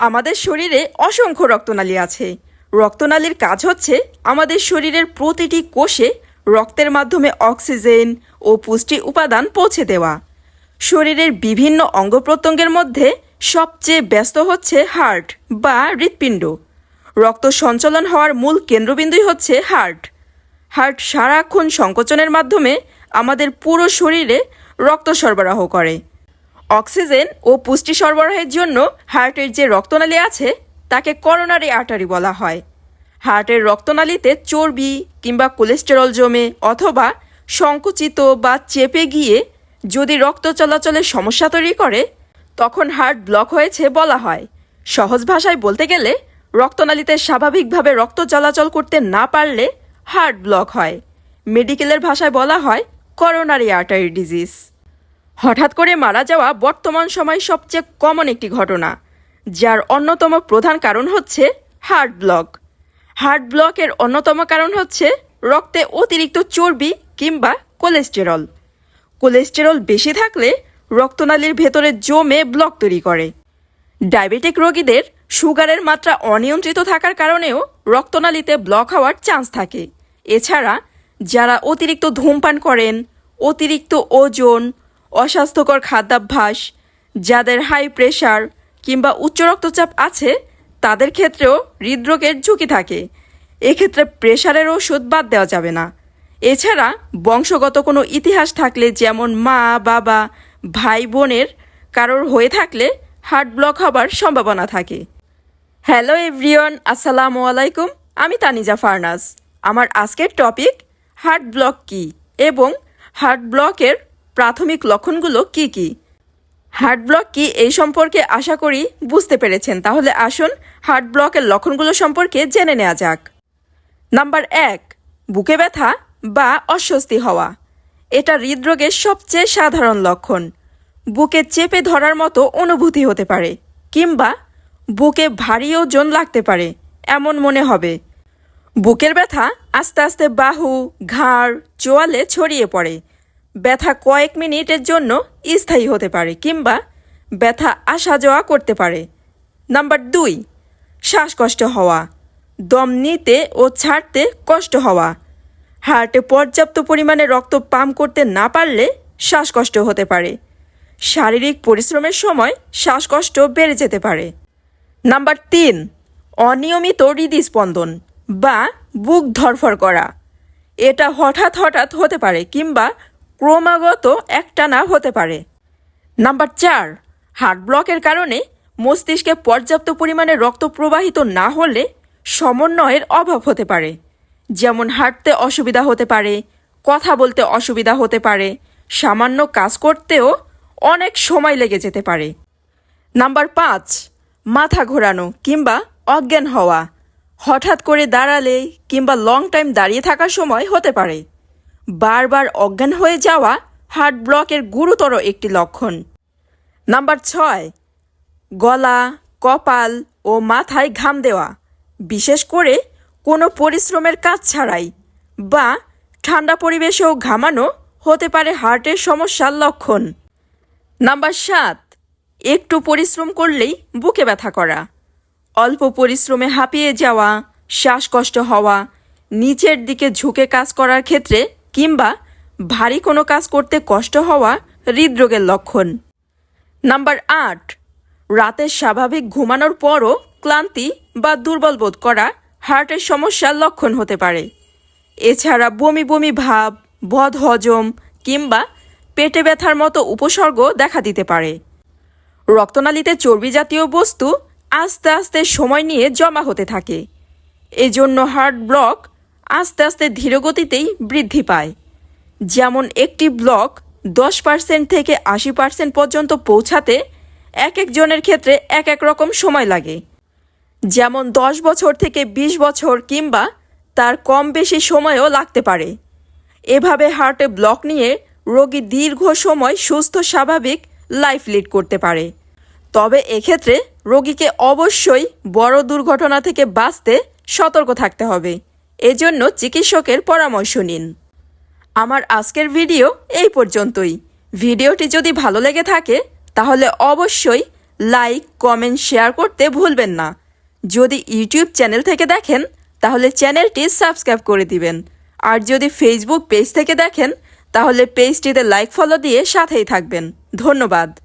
আমাদের শরীরে অসংখ্য রক্তনালী আছে। রক্তনালীর কাজ হচ্ছে আমাদের শরীরের প্রতিটি কোষে রক্তের মাধ্যমে অক্সিজেন ও পুষ্টি উপাদান পৌঁছে দেওয়া। শরীরের বিভিন্ন অঙ্গ প্রত্যঙ্গের মধ্যে সবচেয়ে ব্যস্ত হচ্ছে হার্ট বা হৃৎপিণ্ড। রক্ত সঞ্চালন হওয়ার মূল কেন্দ্রবিন্দুই হচ্ছে হার্ট। হার্ট সারাক্ষণ সংকোচনের মাধ্যমে আমাদের পুরো শরীরে রক্ত সরবরাহ করে। অক্সিজেন ও পুষ্টি সরবরাহের জন্য হার্টের যে রক্তনালী আছে, তাকে করোনারি আর্টারি বলা হয়। হার্টের রক্তনালীতে চর্বি কিংবা কোলেস্টেরল জমে অথবা সংকুচিত বা চেপে গিয়ে যদি রক্ত চলাচলের সমস্যা তৈরি করে, তখন হার্ট ব্লক হয়েছে বলা হয়। সহজ ভাষায় বলতে গেলে, রক্তনালীতে স্বাভাবিকভাবে রক্ত চলাচল করতে না পারলে হার্ট ব্লক হয়। মেডিকেলের ভাষায় বলা হয় করোনারি আর্টারি ডিজিজ। হঠাৎ করে মারা যাওয়া বর্তমান সময় সবচেয়ে কমন একটি ঘটনা, যার অন্যতম প্রধান কারণ হচ্ছে হার্ট ব্লক। হার্ট ব্লকের অন্যতম কারণ হচ্ছে রক্তে অতিরিক্ত চর্বি কিংবা কোলেস্টেরল। কোলেস্টেরল বেশি থাকলে রক্তনালীর ভেতরে জমে ব্লক তৈরি করে। ডায়াবেটিক রোগীদের সুগারের মাত্রা অনিয়ন্ত্রিত থাকার কারণেও রক্তনালীতে ব্লক হওয়ার চান্স থাকে। এছাড়া যারা অতিরিক্ত ধূমপান করেন, অতিরিক্ত ওজন অস্বাস্থ্যকর খাদ্যাভ্যাস, যাদের হাই প্রেশার কিংবা উচ্চ রক্তচাপ আছে, তাদের ক্ষেত্রেও হৃদরোগের ঝুঁকি থাকে। এক্ষেত্রে প্রেশারের ওষুধ বাদ দেওয়া যাবে না। এছাড়া বংশগত কোনো ইতিহাস থাকলে যেমন মা, বাবা, ভাই, বোনের কারোর হয়ে থাকলে হার্ট ব্লক হবার সম্ভাবনা থাকে। হ্যালো এভরিওয়ান আসসালামু আলাইকুম। আমি তানিজা ফার্নাস আমার আজকের টপিক হার্ট ব্লক কি এবং হার্ট ব্লকের প্রাথমিক লক্ষণগুলো কি কি? হার্ট ব্লক কি এই সম্পর্কে আশা করি বুঝতে পেরেছেন। তাহলে আসুন হার্ট ব্লকের লক্ষণগুলো সম্পর্কে জেনে নেওয়া যাক। নাম্বার এক, বুকে ব্যথা বা অস্বস্তি হওয়া। এটা হৃদরোগের সবচেয়ে সাধারণ লক্ষণ। বুকে চেপে ধরার মতো অনুভূতি হতে পারে, কিংবা বুকে ভারী ওজন লাগতে পারে, এমন মনে হবে। বুকের ব্যথা আস্তে আস্তে বাহু, ঘাড়, চোয়ালে ছড়িয়ে পড়ে ব্যথা কয়েক মিনিটের জন্য স্থায়ী হতে পারে কিংবা ব্যথা আসা যাওয়া করতে পারে। নাম্বার দুই, শ্বাসকষ্ট হওয়া, দম নিতে ও ছাড়তে কষ্ট হওয়া। হার্টে পর্যাপ্ত পরিমাণে রক্ত পাম্প করতে না পারলে শ্বাসকষ্ট হতে পারে। শারীরিক পরিশ্রমের সময় শ্বাসকষ্ট বেড়ে যেতে পারে। নাম্বার তিন, অনিয়মিত হৃদস্পন্দন বা বুক ধরফর করা। এটা হঠাৎ হঠাৎ হতে পারে কিংবা ক্রমাগত একটানা হতে পারে। নাম্বার চার, হার্ট ব্লকের কারণে মস্তিষ্কে পর্যাপ্ত পরিমাণে রক্ত প্রবাহিত না হলে সমন্বয়ের অভাব হতে পারে। যেমন হাঁটতে অসুবিধা হতে পারে, কথা বলতে অসুবিধা হতে পারে, সামান্য কাজ করতেও অনেক সময় লেগে যেতে পারে। নাম্বার পাঁচ, মাথা ঘোরানো কিংবা অজ্ঞান হওয়া। হঠাৎ করে দাঁড়ালে কিংবা লং টাইম দাঁড়িয়ে থাকার সময় হতে পারে। বারবার অজ্ঞান হয়ে যাওয়া হার্ট ব্লকের গুরুতর একটি লক্ষণ। নাম্বার ছয়, গলা, কপাল ও মাথায় ঘাম দেওয়া। বিশেষ করে কোনো পরিশ্রমের কাজ ছাড়াই বা ঠান্ডা পরিবেশেও ঘামানো হতে পারে হার্টের সমস্যার লক্ষণ। নাম্বার সাত, একটু পরিশ্রম করলেই বুকে ব্যথা করা। অল্প পরিশ্রমে হাঁপিয়ে যাওয়া, শ্বাসকষ্ট হওয়া, নিচের দিকে ঝুঁকে কাজ করার ক্ষেত্রে কিংবা ভারী কোনো কাজ করতে কষ্ট হওয়া হৃদরোগের লক্ষণ। নাম্বার আট, রাতে স্বাভাবিক ঘুমানোর পরও ক্লান্তি বা দুর্বল বোধ করা হার্টের সমস্যার লক্ষণ হতে পারে। এছাড়া বমি বমি ভাব, বদ হজম কিংবা পেটে ব্যথার মতো উপসর্গ দেখা দিতে পারে। রক্তনালীতে চর্বি জাতীয় বস্তু আস্তে আস্তে সময় নিয়ে জমা হতে থাকে। এজন্য হার্ট ব্লক আস্তে আস্তে ধীরগতিতেই বৃদ্ধি পায়। যেমন একটি ব্লক দশ পার্সেন্ট থেকে আশি পার্সেন্ট পর্যন্ত পৌঁছাতে এক একজনের ক্ষেত্রে এক এক রকম সময় লাগে। যেমন দশ বছর থেকে ২০ বছর কিংবা তার কম বেশি সময়ও লাগতে পারে। এভাবে হার্টে ব্লক নিয়ে রোগী দীর্ঘ সময় সুস্থ, স্বাভাবিক লাইফ লিড করতে পারে। তবে এক্ষেত্রে রোগীকে অবশ্যই বড় দুর্ঘটনা থেকে বাঁচতে সতর্ক থাকতে হবে। এজন্য চিকিৎসকের পরামর্শ নিন। আমার আজকের ভিডিও এই পর্যন্তই। ভিডিওটি যদি ভালো লেগে থাকে, তাহলে অবশ্যই লাইক, কমেন্ট, শেয়ার করতে ভুলবেন না। যদি ইউটিউব চ্যানেল থেকে দেখেন, তাহলে চ্যানেলটি সাবস্ক্রাইব করে দিবেন। আর যদি ফেসবুক পেজ থেকে দেখেন, তাহলে পেজটিতে লাইক, ফলো দিয়ে সাথেই থাকবেন। ধন্যবাদ।